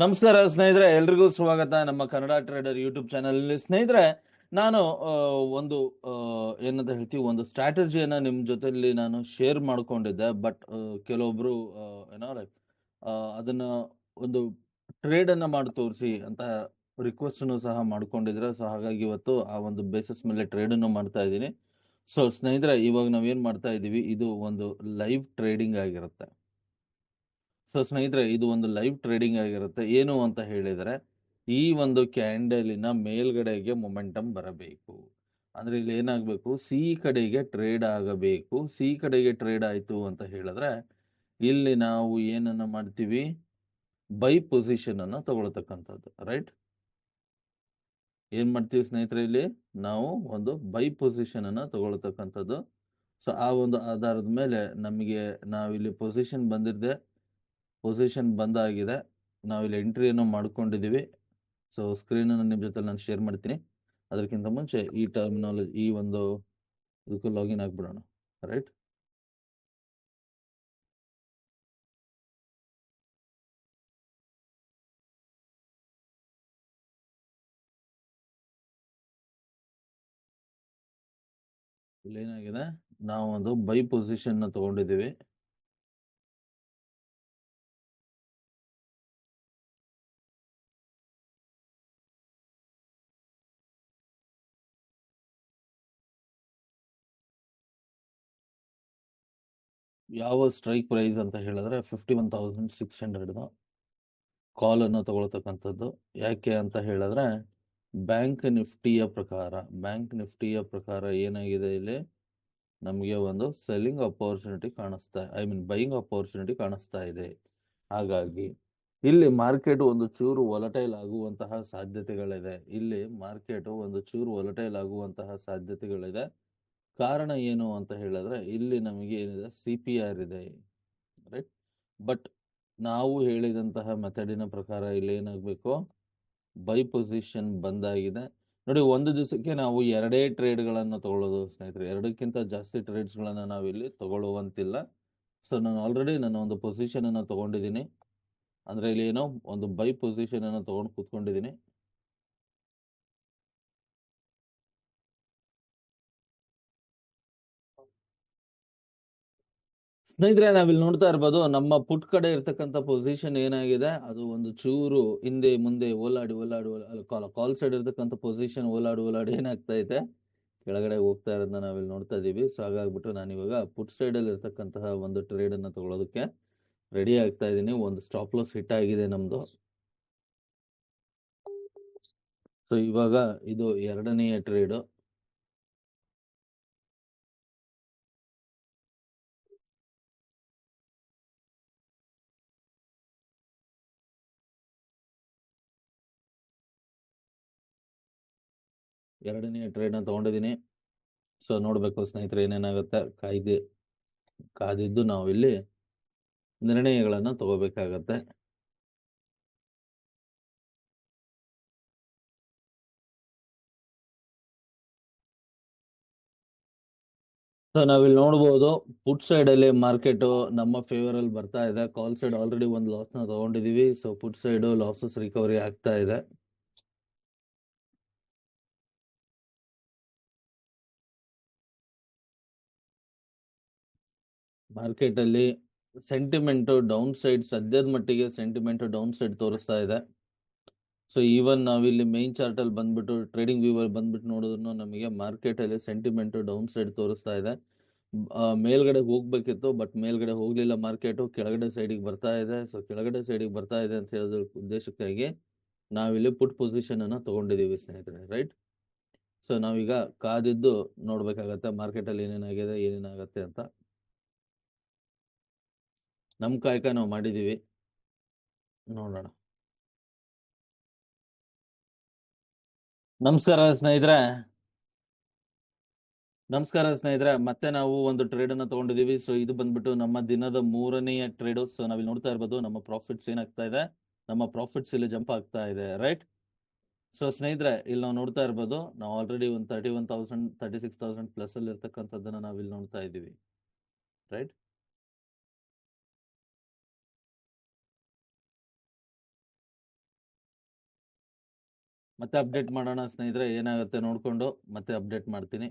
ನಮಸ್ಕಾರ ಸ್ನೇಹಿತರೆ, ಎಲ್ರಿಗೂ ಸ್ವಾಗತ ನಮ್ಮ ಕನ್ನಡ ಟ್ರೇಡರ್ ಯೂಟ್ಯೂಬ್ ಚಾನಲ್ ಸ್ನೇಹಿತರೆ, ನಾನು ಒಂದು ಏನಂತ ಹೇಳ್ತೀವಿ, ಒಂದು ಸ್ಟ್ರಾಟಜಿಯನ್ನ ನಿಮ್ಮ ಜೊತೆಲಿ ನಾನು ಶೇರ್ ಮಾಡ್ಕೊಂಡಿದ್ದೆ. ಬಟ್ ಕೆಲವೊಬ್ರು ಏನೋ ಲೈಕ್ ಅದನ್ನ ಒಂದು ಟ್ರೇಡ್ ಅನ್ನ ಮಾಡಿ ತೋರಿಸಿ ಅಂತ ರಿಕ್ವೆಸ್ಟ್ ಸಹ ಮಾಡ್ಕೊಂಡಿದ್ರೆ. ಸೊ ಹಾಗಾಗಿ ಇವತ್ತು ಆ ಒಂದು ಬೇಸಿಸ್ ಮೇಲೆ ಟ್ರೇಡ್ ಅನ್ನು ಮಾಡ್ತಾ ಇದ್ದೀನಿ. ಸೊ ಸ್ನೇಹಿತರೆ, ಇವಾಗ ನಾವೇನ್ ಮಾಡ್ತಾ ಇದೀವಿ, ಇದು ಒಂದು ಲೈವ್ ಟ್ರೇಡಿಂಗ್ ಆಗಿರುತ್ತೆ. ಸೊ ಸ್ನೇಹಿತರೆ, ಇದು ಒಂದು ಲೈವ್ ಟ್ರೇಡಿಂಗ್ ಆಗಿರುತ್ತೆ. ಏನು ಅಂತ ಹೇಳಿದರೆ, ಈ ಒಂದು ಕ್ಯಾಂಡಲಿನ ಮೇಲ್ಗಡೆಗೆ ಮೊಮೆಂಟಮ್ ಬರಬೇಕು. ಅಂದರೆ ಇಲ್ಲಿ ಏನಾಗಬೇಕು? ಸಿ ಕಡೆಗೆ ಟ್ರೇಡ್ ಆಗಬೇಕು. ಸಿ ಕಡೆಗೆ ಟ್ರೇಡ್ ಆಯಿತು ಅಂತ ಹೇಳಿದ್ರೆ, ಇಲ್ಲಿ ನಾವು ಏನನ್ನು ಮಾಡ್ತೀವಿ? ಬೈ ಪೊಸಿಷನನ್ನು ತಗೊಳ್ತಕ್ಕಂಥದ್ದು. ರೈಟ್? ಏನು ಮಾಡ್ತೀವಿ ಸ್ನೇಹಿತರೆ ಇಲ್ಲಿ? ನಾವು ಒಂದು ಬೈ ಪೊಸಿಷನನ್ನು ತಗೊಳ್ತಕ್ಕಂಥದ್ದು. ಸೊ ಆ ಒಂದು ಆಧಾರದ ಮೇಲೆ ನಮಗೆ ನಾವಿಲ್ಲಿ ಪೊಸಿಷನ್ ಬಂದಿರದೆ ಪೊಸಿಷನ್ ಬಂದಾಗಿದೆ. ನಾವಿಲ್ಲಿ ಎಂಟ್ರಿಯನ್ನು ಮಾಡ್ಕೊಂಡಿದ್ದೀವಿ. ಸೊ ಸ್ಕ್ರೀನನ್ನು ನಿಮ್ಮ ಜೊತೆ ನಾನು ಶೇರ್ ಮಾಡ್ತೀನಿ. ಅದಕ್ಕಿಂತ ಮುಂಚೆ ಈ ಟರ್ಮಿನಾಲಜಿ ಈ ಒಂದು ಇದಕ್ಕೂ ಲಾಗಿನ್ ಆಗಿಬಿಡೋಣ. ರೈಟ್ ಏನಾಗಿದೆ ನಾವು ಒಂದು ಬೈ ಪೊಸಿಷನ್ನ ತಗೊಂಡಿದ್ದೀವಿ. ಯಾವ ಸ್ಟ್ರೈಕ್ ಪ್ರೈಸ್ ಅಂತ ಹೇಳಿದ್ರೆ fifty one thousand six hundred ಕಾಲನ್ನು ತಗೊಳ್ತಕ್ಕಂಥದ್ದು. ಯಾಕೆ ಅಂತ ಹೇಳಿದ್ರೆ ಬ್ಯಾಂಕ್ ನಿಫ್ಟಿಯ ಪ್ರಕಾರ, ಬ್ಯಾಂಕ್ ನಿಫ್ಟಿಯ ಪ್ರಕಾರ ಏನಾಗಿದೆ ಇಲ್ಲಿ? ನಮಗೆ ಒಂದು ಸೆಲ್ಲಿಂಗ್ ಅಪೋರ್ಚುನಿಟಿ ಕಾಣಿಸ್ತಾ, ಐ ಮೀನ್ ಬೈಯಿಂಗ್ ಅಪೋರ್ಚುನಿಟಿ ಕಾಣಿಸ್ತಾ ಇದೆ. ಹಾಗಾಗಿ ಇಲ್ಲಿ ಮಾರ್ಕೆಟ್ ಒಂದು ಚೂರು ಒಲಟೈಲ್ ಆಗುವಂತಹ ಸಾಧ್ಯತೆಗಳಿದೆ. ಇಲ್ಲಿ ಮಾರ್ಕೆಟ್ ಒಂದು ಚೂರು ಒಲಟೈಲ್ ಆಗುವಂತಹ ಸಾಧ್ಯತೆಗಳಿದೆ. ಕಾರಣ ಏನು ಅಂತ ಹೇಳಿದ್ರೆ, ಇಲ್ಲಿ ನಮಗೆ ಏನಿದೆ ಸಿ ಪಿ ಆರ್ ಇದೆ ರೈಟ್ ಬಟ್ ನಾವು ಹೇಳಿದಂತಹ ಮೆಥಡಿನ ಪ್ರಕಾರ ಇಲ್ಲಿ ಏನಾಗಬೇಕು? ಬೈ ಪೊಸಿಷನ್ ಬಂದಾಗಿದೆ. ನೋಡಿ, ಒಂದು ದಿವಸಕ್ಕೆ ನಾವು ಎರಡೇ ಟ್ರೇಡ್ಗಳನ್ನು ತಗೊಳ್ಳೋದು ಸ್ನೇಹಿತರೆ. ಎರಡಕ್ಕಿಂತ ಜಾಸ್ತಿ ಟ್ರೇಡ್ಸ್ಗಳನ್ನು ನಾವಿಲ್ಲಿ ತಗೊಳ್ಳುವಂತಿಲ್ಲ. ಸೊ ನಾನು ಆಲ್ರೆಡಿ ನನ್ನ ಒಂದು ಪೊಸಿಷನನ್ನು ತಗೊಂಡಿದ್ದೀನಿ. ಅಂದ್ರೆ ಇಲ್ಲಿ ಏನೋ ಒಂದು ಬೈ ಪೊಸಿಷನನ್ನು ತಗೊಂಡು ಕೂತ್ಕೊಂಡಿದ್ದೀನಿ. ಸ್ನೇಹಿತರೆ, ನಾವಿಲ್ಲಿ ನೋಡ್ತಾ ಇರ್ಬೋದು, ನಮ್ಮ ಪುಟ್ ಕಡೆ ಇರ್ತಕ್ಕಂಥ ಪೊಸಿಷನ್ ಏನಾಗಿದೆ? ಅದು ಒಂದು ಚೂರು ಹಿಂದೆ ಮುಂದೆ ಓಲಾಡಿ ಓಲಾಡಿ ಕಾಲ್ ಕಾಲ್ ಸೈಡ್ ಇರ್ತಕ್ಕಂಥ ಪೊಸಿಷನ್ ಓಲಾಡಿ ಓಲಾಡಿ ಏನಾಗ್ತಾ ಇದೆ? ಕೆಳಗಡೆ ಹೋಗ್ತಾ ಇರೋದನ್ನ ನಾವಿಲ್ಲಿ ನೋಡ್ತಾ ಇದ್ದೀವಿ ಸೊ ಹಾಗಾಗ್ಬಿಟ್ಟು ನಾನು ಇವಾಗ ಪುಟ್ ಸೈಡ್ ಅಲ್ಲಿ ಇರ್ತಕ್ಕಂತಹ ಒಂದು ಟ್ರೇಡ್ ಅನ್ನ ತಗೊಳ್ಳೋದಕ್ಕೆ ರೆಡಿ ಆಗ್ತಾ ಇದ್ದೀನಿ ಒಂದು ಸ್ಟಾಪ್ ಲಾಸ್ ಹಿಟ್ ಆಗಿದೆ ನಮ್ದು. ಸೊ ಇವಾಗ ಇದು ಎರಡನೆಯ ಟ್ರೇಡ್ ಎರಡನೆಯ ಟ್ರೇಡ್ ತೊಗೊಂಡಿದ್ದೀನಿ. ಸೊ, ನೋಡಬೇಕು ಸ್ನೇಹಿತರೆ ಏನೇನಾಗುತ್ತೆ. ಕಾಯ್ದೆ ಕಾದಿದ್ದು ನಾವು ಇಲ್ಲಿ ನಿರ್ಣಯಗಳನ್ನು ತಗೋಬೇಕಾಗತ್ತೆ. ಸೊ, ನಾವಿಲ್ಲಿ ನೋಡ್ಬೋದು ಪುಟ್ ಸೈಡ್ ಅಲ್ಲಿ ಮಾರ್ಕೆಟ್ ನಮ್ಮ ಫೇವರ್ ಅಲ್ಲಿ ಬರ್ತಾ ಇದೆ. ಕಾಲ್ ಸೈಡ್ ಆಲ್ರೆಡಿ ಒಂದು ಲಾಸ್ನ ತಗೊಂಡಿದೀವಿ so, put side losses recovery ಆಗ್ತಾ ಇದೆ. ಮಾರ್ಕೆಟ್ ಅಲ್ಲಿ ಸೆಂಟಿಮೆಂಟ್ ಡೌನ್ ಸೈಡ್ ಸದ್ಯದ ಮಟ್ಟಿಗೆ ಸೆಂಟಿಮೆಂಟ್ ಡೌನ್ ಸೈಡ್ ತೋರಿಸ್ತಾ ಇದೆ. ಸೊ, ಈವನ್ ನಾವಿಲ್ಲಿ ಮೈನ್ ಚಾರ್ಟ್ ಅಲ್ಲಿ ಬಂದ್ಬಿಟ್ಟು ಟ್ರೇಡಿಂಗ್ ವ್ಯೂ ಅಲ್ಲಿ ಬಂದ್ಬಿಟ್ಟು ನೋಡಿದ್ರು ನಮಗೆ ಮಾರ್ಕೆಟ್ ಅಲ್ಲಿ ಸೆಂಟಿಮೆಂಟ್ ಡೌನ್ ಸೈಡ್ ತೋರಿಸ್ತಾ ಇದೆ. ಮೇಲ್ಗಡೆ ಹೋಗ್ಬೇಕಿತ್ತು, ಬಟ್ ಮೇಲ್ಗಡೆ ಹೋಗಲಿಲ್ಲ ಮಾರ್ಕೆಟ್, ಕೆಳಗಡೆ ಸೈಡಿಗೆ ಬರ್ತಾ ಇದೆ. ಸೊ, ಕೆಳಗಡೆ ಸೈಡಿಗೆ ಬರ್ತಾ ಇದೆ ಅಂತ ಹೇಳೋದ್ರ ಉದ್ದೇಶಕ್ಕಾಗಿ ನಾವಿಲ್ಲಿ ಪುಟ್ ಪೊಸಿಷನ್ ಅನ್ನ ತಗೊಂಡಿದೀವಿ ಸ್ನೇಹಿತರೆ ರೈಟ್ ಸೊ, ನಾವೀಗ ಕಾದಿದ್ದು ನೋಡ್ಬೇಕಾಗತ್ತೆ ಮಾರ್ಕೆಟ್ ಅಲ್ಲಿ ಏನೇನಾಗಿದೆ, ಏನೇನಾಗುತ್ತೆ ಅಂತ. ನಮ್ ಕಾಯಕ ನಾವು ಮಾಡಿದ್ದೀವಿ ನೋಡೋಣ. ನಮಸ್ಕಾರ ಸ್ನೇಹಿತರೆ. ನಮಸ್ಕಾರ ಸ್ನೇಹಿತರೆ, ಮತ್ತೆ ನಾವು ಒಂದು ಟ್ರೇಡ್ ಅನ್ನ ತಗೊಂಡಿದೀವಿ. ಸೊ ಇದು ಬಂದ್ಬಿಟ್ಟು ನಮ್ಮ ದಿನದ ಮೂರನೆಯ ಟ್ರೇಡ್ ಸೊ ನಾವಿಲ್ಲಿ ನೋಡ್ತಾ ಇರ್ಬೋದು, ನಮ್ಮ ಪ್ರಾಫಿಟ್ಸ್ ಏನಾಗ್ತಾ ಇದೆ. ನಮ್ಮ ಪ್ರಾಫಿಟ್ಸ್ ಇಲ್ಲಿ ಜಂಪ್ ಆಗ್ತಾ ಇದೆ ರೈಟ್ ಸೊ ಸ್ನೇಹಿತರೆ, ಇಲ್ಲಿ ನಾವು ನೋಡ್ತಾ ಇರ್ಬೋದು, ನಾವು ಆಲ್ರೆಡಿ ಒಂದು thirty one thousand thirty six thousand plus ಅಲ್ಲಿ ಇರ್ತಕ್ಕಂಥದ್ದನ್ನ ನಾವಿಲ್ಲಿ ನೋಡ್ತಾ ಇದ್ದೀವಿ ರೈಟ್ ಮತ್ತೆ ಅಪ್ಡೇಟ್ ಮಾಡೋಣ ಸ್ನೇಹಿತರೆ ಏನಾಗುತ್ತೆ ನೋಡಿಕೊಂಡು ಮತ್ತೆ ಅಪ್ಡೇಟ್ ಮಾಡ್ತೀನಿ.